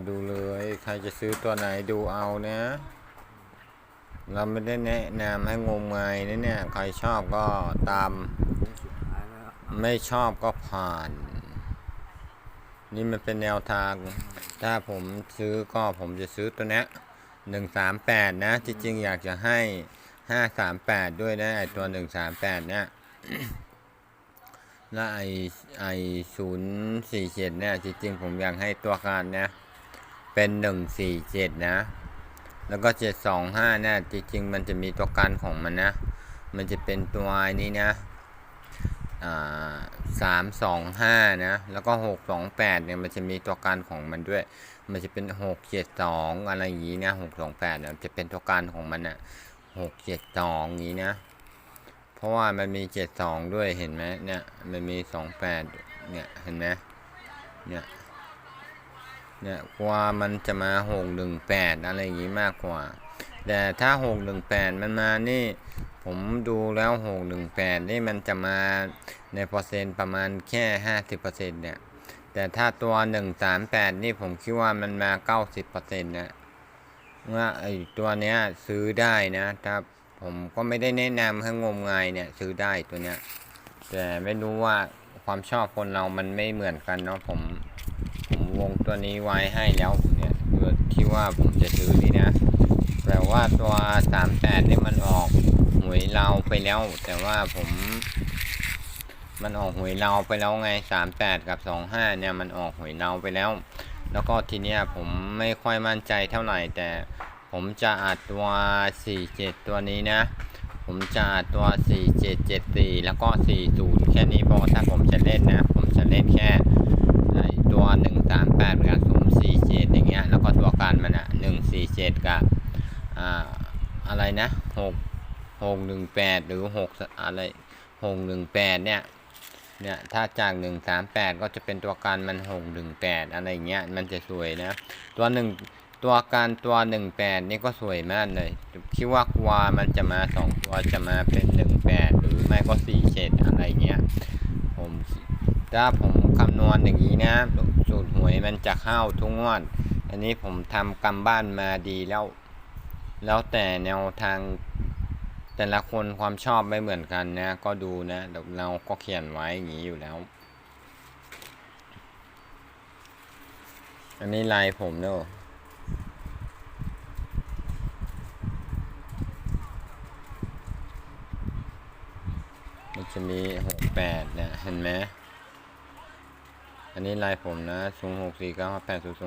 มาดูเลย ใครจะซื้อตัวไหนดูเอานะ เราไม่ได้แนะนำให้งมงายนะเนี่ย ใครชอบก็ตาม ไม่ชอบก็ผ่าน นี่มันเป็นแนวทาง ถ้าผมซื้อก็ผมจะซื้อตัวนี้หนึ่งสามแปดนะ จริงๆอยากจะให้ห้าสามแปดด้วยนะไอตัวหนึ่งสามแปดเนี่ยและไอไอศูนย์สี่เจ็ดเนี่ยจริงๆผมอยากให้ตัวการนะ เป็นหนึ่งสี่เจ็ดนะ แล้วก็เจ็ดสองห้าเนี่ยจริงๆมันจะมีตัวการของมันนะ มันจะเป็นตัวนี้นะสามสองห้านะ แล้วก็หกสองแปดเนี่ยมันจะมีตัวการของมันด้วย มันจะเป็นหกเจ็ดสองอะไรอย่างนี้นะหกสองแปดเนี่ยจะเป็นตัวการของมันอะหกเจ็ดสองนี้นะ เพราะว่ามันมีเจ็ดสองด้วยเห็นไหมเนี่ย มันมีสองแปดเนี่ยเห็นไหมเนี่ย เนี่ยกว่ามันจะมาหกหนึ่งแปดอะไรอย่างนี้มากกว่า แต่ถ้าหกหนึ่งแปดมันมานี่ ผมดูแล้วหกหนึ่งแปดนี่มันจะมาในเปอร์เซ็นต์ประมาณแค่ห้าสิบเปอร์เซ็นต์เนี่ย แต่ถ้าตัวหนึ่งสามแปดนี่ผมคิดว่ามันมาเก้าสิบเปอร์เซ็นต์นะว่าไอตัวเนี้ยซื้อได้นะถ้าผมก็ไม่ได้แนะนำให้งมงายเนี่ยซื้อได้ตัวเนี้ยแต่ไม่รู้ว่าความชอบคนเรามันไม่เหมือนกันเนาะผม วงตัวนี้ไว้ให้แล้วเนี่ยตัวที่ว่าผมจะซื้อนี่นะแต่ว่าตัวสามแปดนี่มันออกหวยเราไปแล้ว แต่ว่าผม มันออกหวยเราไปแล้วไงสามแปดกับสองห้าเนี่ยมันออกหวยเราไปแล้ว แล้วก็ทีเนี้ยผมไม่ค่อยมั่นใจเท่าไหร่แต่ผมจะอัดตัวสี่เจ็ดตัวนี้นะ ผมจะอัดตัวสี่เจ็ดเจ็ดสี่แล้วก็สี่ศูนย์แค่นี้พอถ้าผมจะเล่นนะ ผมจะเล่นแค่ไอ้ตัวหนึ่งสามแปดกับศูนย์สี่เจ็ดอย่างเงี้ยแล้วก็ตัวการมันอะหนึ่งสี่เจ็ดกับ อ่า อะไรนะหกหกหนึ่งแปดหรือหกอะไรหกหนึ่งแปดเนี่ยเนี่ยถ้าจากหนึ่งสามแปดก็จะเป็นตัวการมันหกหนึ่งแปดอะไรเงี้ยมันจะสวยนะ ตัวหนึ่งตัวการตัวหนึ่งแปดนี่ก็สวยมากเลย คิดว่ากวามันจะมาสองตัวจะมาเป็นหนึ่งแปดหรือไม่ก็สี่เจ็ดอะไรเงี้ยผมถ้าผมคำนวณอย่างนี้นะสูตรหวยมันจะเข้าทุกงวด อันนี้ผมทำกำบ้านมาดีแล้ว แล้วแต่แนวทางแต่ละคนความชอบไม่เหมือนกันนะ ก็ดูนะเราก็เขียนไว้อย่างนี้อยู่แล้ว อันนี้ลายผมเนอะมันจะมีหกแปดเนี่ยเห็นไหมอันนี้ลายผมนะศูนย์หกสี่เก้าแปดศูนย์